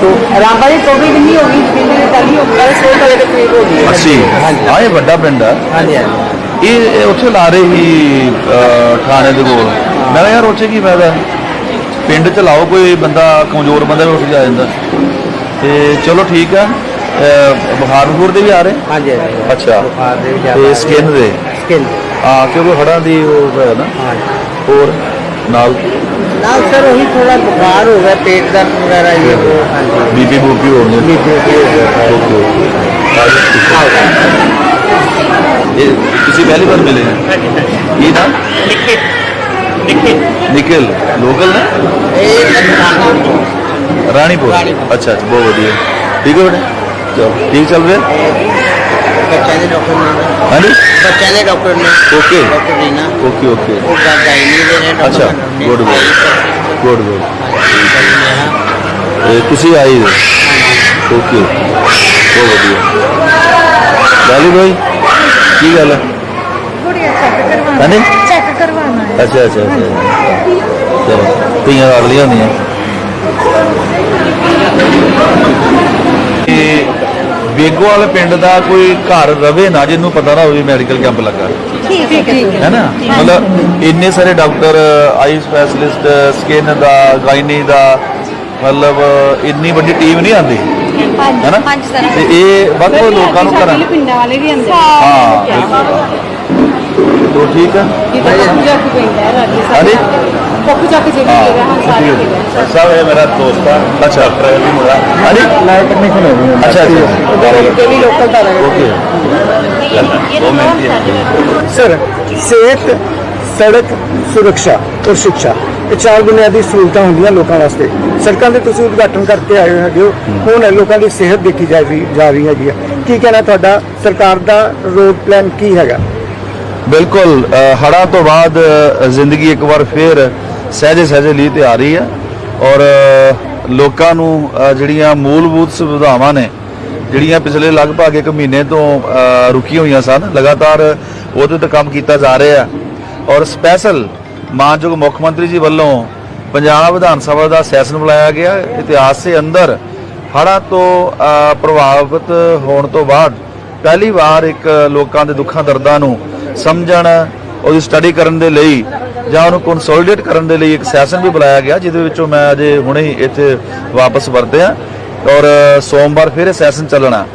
तो रामबाड़ी तो भी नहीं होगी पिंड में तभी होगी सौ तरह के करीब होगी ਅੱਸੀ ਹਾਂ ਇਹ ਵੱਡਾ ਪਿੰਡ ਆ हाँ जी हाँ जी ਇਹ ਇਹ ਉੱਥੇ ਲਾ ਰਹੇ ਸੀ ਅਹ, ਥਾਣੇ ਦੇ ਕੋਲ ਮੈਂ ਕਿਹਾ ਯਾਰ ਉੱਥੇ ਕੀ ਫਾਇਦਾ ਪਿੰਡ ਚ ਲਾਓ ਕੋਈ ਬੰਦਾ ਕਮਜ਼ੋਰ ਬੰਦਾ ਵੀ ਉੱਠ ਕੇ ਆ ਜਾਂਦਾ ਤੇ ਚਲੋ ਠੀਕ ਆ ਅਹ, ਬੁਖਾਰ ਬਖੂਰ ਦੇ ਵੀ ਆ ਰਹੇ हाँ जी हाँ जी ਅੱਛਾ बुखार दे भी ਤੇ ਸਕਿਨ ਦੇ स्किन ਆ ਕਿਉਂਕਿ ਹੜਾਂ ਦੀ ਉਹ ਹੈ ਨਾ हाँ जी ਹੋਰ ਨਾਲ ना सर वही थोड़ा बुखार हो गया पेट दर्द वगैरह ये वो हाँ जी ਬੀਪੀ ਬੂਪੀ ਹੋ ਗਈ बीपी भी हो गया ਓਕੇ ਇਹ ਤੁਸੀਂ ਪਹਿਲੀ ਵਾਰ ਮਿਲੇ ਹੈ ਕੀ ਨਾਮ ਨਿਕਲ ਲੋਕਲ ਨੇ ਰਾਣੀਪੁਰ ਰਾਣੀਪੁਰ। ਅੱਛਾ ਅੱਛਾ ਬਹੁਤ ਵਧੀਆ ਠੀਕ ਹੈ ਬੇਟਾ ਚਲੋ ਠੀਕ ਚੱਲ ਰਿਹਾ ਬੱਚਿਆਂ ਦੇ ਡਾਕਟਰ ਨਾਲ ਬੱਚਿਆਂ ਦੇ ਡਾਕਟਰ ਨੇ। Okay. Okay okay. ਉਹ ਗੱਲ ਗਾਈ ਨਹੀਂ ਦੇ ਰਹੇ ਅੱਛਾ ਗੁੱਡ ਗੁੱਡ। Good good. ਇਹ ਤੁਸੀਂ ਆਏ ਹੋ? ਓਕੇ। ਬਹੁਤ ਵਧੀਆ। ਲਾਲੂ ਭਾਈ ਕੀ ਗੱਲ ਹੈ ਗੁੜੀਆ ਚੈੱਕ ਕਰਵਾਉਣਾ। ਹਾਂਜੀ? ਚੈੱਕ ਕਰਵਾਉਣਾ ਹੈ। ਅੱਛਾ ਅੱਛਾ ਚਲੋ ਤੀਆਂ ਵਾਲੀਆਂ ਹੁੰਦੀਆਂ। ਬੇਗੋਵਾਲ ਪਿੰਡ ਦਾ ਕੋਈ ਘਰ ਰਵੇ ਨਾ ਜਿਹਨੂੰ ਪਤਾ ਨਾ ਹੋਵੇ ਮੈਡੀਕਲ ਕੈਂਪ ਲੱਗਾ। ਠੀਕ ਹੈ ਹੈ। ਨਾ? ਮਤਲਬ ਇੰਨੇ ਸਾਰੇ ਡਾਕਟਰ ਆਈ ਸਪੈਸ਼ਲਿਸਟ ਸਕਿਨ ਦਾ ਗਾਇਨੀ ਦਾ ਮਤਲਬ ਇੰਨੀ ਵੱਡੀ ਟੀਮ ਨਹੀਂ ਆਂਦੀ ਹੈਨਾ ਤੇ ਇਹ ਵੱਖ ਲੋਕਾਂ ਨੂੰ ਕਰਾਂ ਪਿੰਡਾਂ ਵਾਲੇ ਵੀ ਆਂਦੇ ਹਾਂ ਤੋ ਠੀਕ ਹੈ ਹੈ ਰਾਜੀ ਹਾਂਜੀ ਪੱਕੂ ਚੱਕ ਜਿਹੜੀ ਜਗ੍ਹਾ ਹਾਂ ਸਾਰੇ ਸਾਹਿਬ ਇਹ ਮੇਰਾ ਦੋਸਤ ਹੈ ਅੱਛਾ ਟ੍ਰੈਵਲ ਮੁੰਡਾ ਹਾਂਜੀ ਮੈਂ ਟੈਕਨੀਸ਼ੀਅਨ ਹੋ ਗਈ ਅੱਛਾ ਅੱਛਾ ਕੋਈ ਲੋਕਲ ਰਹੇ ਓਕੇ ਦੋ ਮਿੰਟ ਸਰ ਸਿਹਤ ਸੜਕ ਸੁਰੱਖਿਆ ਔਰ ਸਿੱਖਿਆ ਇਹ ਚਾਰ ਬੁਨਿਆਦੀ ਸਹੂਲਤਾਂ ਹੁੰਦੀਆਂ ਲੋਕਾਂ ਵਾਸਤੇ ਸੜਕਾਂ ਦੇ ਤੁਸੀਂ ਉਦਘਾਟਨ ਕਰਕੇ ਆਏ ਹੈਗੇ ਹੋ ਹੁਣ ਲੋਕਾਂ ਦੀ ਸਿਹਤ ਦੇਖੀ ਜਾ ਰਹੀ ਜਾ ਰਹੀ ਹੈਗੀ ਹੈ ਕੀ ਕਹਿਣਾ ਤੁਹਾਡਾ ਸਰਕਾਰ ਦਾ ਰੋਡ ਪਲਾਨ ਕੀ ਹੈਗਾ ਬਿਲਕੁਲ ਅ, ਹੜ੍ਹਾਂ ਤੋਂ ਬਾਅਦ ਜ਼ਿੰਦਗੀ ਇੱਕ ਵਾਰ ਫੇਰ ਸਹਿਜੇ ਸਹਿਜੇ ਲਈ ਤੇ ਆ ਰਹੀ ਹੈ ਔਰ ਲੋਕਾਂ ਨੂੰ ਜਿਹੜੀਆਂ ਮੂਲਭੂਤ ਸੁਵਿਧਾਵਾਂ ਨੇ ਜਿਹੜੀਆਂ ਪਿਛਲੇ ਲਗਭਗ ਇੱਕ ਮਹੀਨੇ ਤੋਂ ਰੁਕੀਆਂ ਹੋਈਆਂ ਸਨ ਲਗਾਤਾਰ ਉਹਦੇ ਤੇ ਕੰਮ ਕੀਤਾ ਜਾ ਰਿਹਾ ਔਰ ਸਪੈਸ਼ਲ ਮਾਨਯੋਗ ਮੁੱਖ ਮੰਤਰੀ ਜੀ ਵੱਲੋਂ ਪੰਜਾਬ ਵਿਧਾਨ ਸਭਾ ਦਾ ਸੈਸ਼ਨ ਬੁਲਾਇਆ ਗਿਆ। ਇਤਿਹਾਸ ਦੇ ਅੰਦਰ ਹੜ੍ਹਾਂ ਤੋਂ ਪ੍ਰਭਾਵਿਤ ਹੋਣ ਤੋਂ ਬਾਅਦ ਪਹਿਲੀ ਵਾਰ ਇੱਕ ਲੋਕਾਂ ਦੇ ਦੁੱਖਾਂ ਦਰਦਾਂ ਨੂੰ ਸਮਝਣ, ਉਹਦੀ ਸਟੱਡੀ ਕਰਨ ਦੇ ਲਈ ਜਾਂ ਉਹਨੂੰ ਕੰਸੋਲੀਡੇਟ ਕਰਨ ਦੇ ਲਈ ਇੱਕ ਸੈਸ਼ਨ ਵੀ ਬੁਲਾਇਆ ਗਿਆ, ਜਿਹਦੇ ਵਿੱਚੋਂ ਮੈਂ ਅਜੇ ਹੁਣੇ ਹੀ ਇੱਥੇ ਵਾਪਸ ਵਰਤਿਆ ਔਰ ਸੋਮਵਾਰ ਫਿਰ ਇਹ ਸੈਸ਼ਨ ਚੱਲਣਾ।